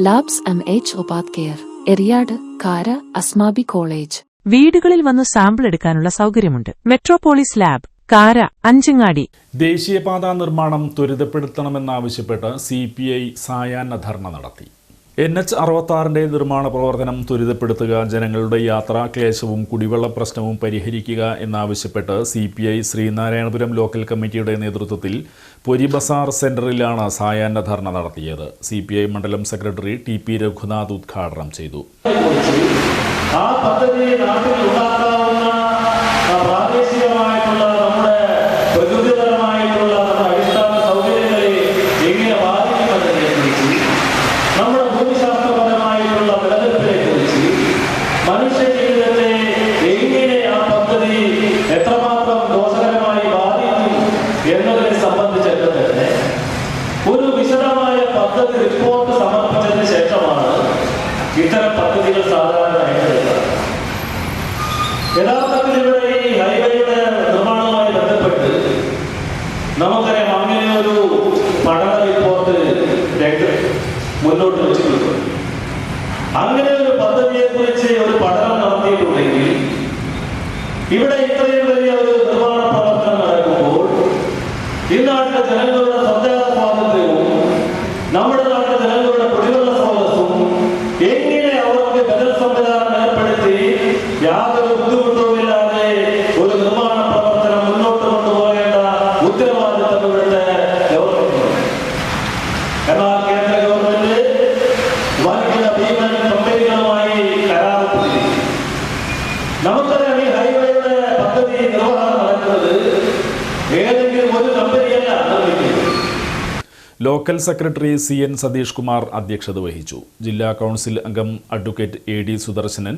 Labs M H ഒപാത് care Eriyad Kara Asmabi college വീടുകളിൽ വന്ന് സാമ്പിൾ എടുക്കാനുള്ള സൗകര്യമുണ്ട്. മെട്രോപോളിസ് ലാബ് കാര അഞ്ചങ്ങാടി. ദേശീയപാതാ നിർമ്മാണം ത്വരിതപ്പെടുത്തണമെന്നാവശ്യപ്പെട്ട് സി പി ഐ സായാഹ്ന ധർണ നടത്തി. എൻ എച്ച് അറുപത്താറിന്റെ നിർമ്മാണ പ്രവർത്തനം ത്വരിതപ്പെടുത്തുക ജനങ്ങളുടെ യാത്രാ ക്ലേശവും കുടിവെള്ള പ്രശ്നവും പരിഹരിക്കുക എന്നാവശ്യപ്പെട്ട് C P I Sreenarayanapuram local കമ്മിറ്റിയുടെ നേതൃത്വത്തിൽ പൊരിബസാർ ബസാർ സെന്ററിലാണ് സായാഹ്ന ധർണ നടത്തിയത്. സി പി ഐ മണ്ഡലം സെക്രട്ടറി ടി പി രഘുനാഥ് ഉദ്ഘാടനം ചെയ്തു. ആ പദ്ധതി റിപ്പോർട്ട് സമർപ്പിച്ചതിന് ശേഷമാണ് ഇത്തരം പദ്ധതികൾ സാധാരണയായിട്ട് വരുന്നത്. യഥാർത്ഥത്തിൽ ഇവിടെ ഈ ഹൈവേയുടെ നിർമ്മാണവുമായി ബന്ധപ്പെട്ട് നമുക്കറിയാം അങ്ങനെ ഒരു പഠന റിപ്പോർട്ട് മുന്നോട്ട് വെച്ചിട്ടുണ്ട്. അങ്ങനെ ഒരു പദ്ധതിയെ കുറിച്ച് ഒരു പഠനം നടത്തിയിട്ടുണ്ടെങ്കിൽ ഇവിടെ ഇത്രയും വലിയ ഒരു നിർമ്മാണ പ്രവർത്തനം നടക്കുമ്പോൾ ഈ നാട്ടിലെ ജനങ്ങളുടെ നമ്മുടെ നാട്ടിലെ ജനങ്ങളുടെ കുടിവെള്ള സ്രോതസ്സും എങ്ങനെ അവർക്ക് ബദൽ സംവിധാനം ഏർപ്പെടുത്തി യാതൊരു ബുദ്ധിമുട്ടുമില്ലാതെ ഒരു നിർമ്മാണ പ്രവർത്തനം മുന്നോട്ട് കൊണ്ടുപോകേണ്ട ഉത്തരവാദിത്തം ഇവിടുത്തെ ഗവൺമെന്റിനുണ്ട് എന്നാൽ കേന്ദ്ര ഗവൺമെന്റ് വൻകിട ഭീമൻ കമ്പനികളുമായി കരാറിട്ടിരിക്കുന്നു നമുക്കറിയാം ഈ ഹൈവേയുടെ പദ്ധതി നിർവഹണം local secretary C N Satheesh Kumar അധ്യക്ഷത വഹിച്ചു. ജില്ലാ കൗൺസിൽ അംഗം അഡ്വക്കേറ്റ് എ ഡി സുദർശനൻ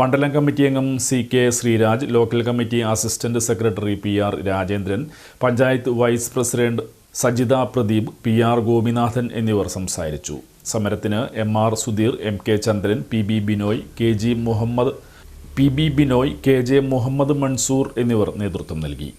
മണ്ഡലം കമ്മിറ്റി അംഗം C K Sreeraj local committee assistant secretary P R Rajendran panchayat vice president Sajitha Pradeep P R Gopinathan എന്നിവർ സംസാരിച്ചു. സമരത്തിന് M R Sudheer M K Chandran P B Binoy K G Muhammad P B Binoy K J Muhammad Mansoor എന്നിവർ നേതൃത്വം നൽകി.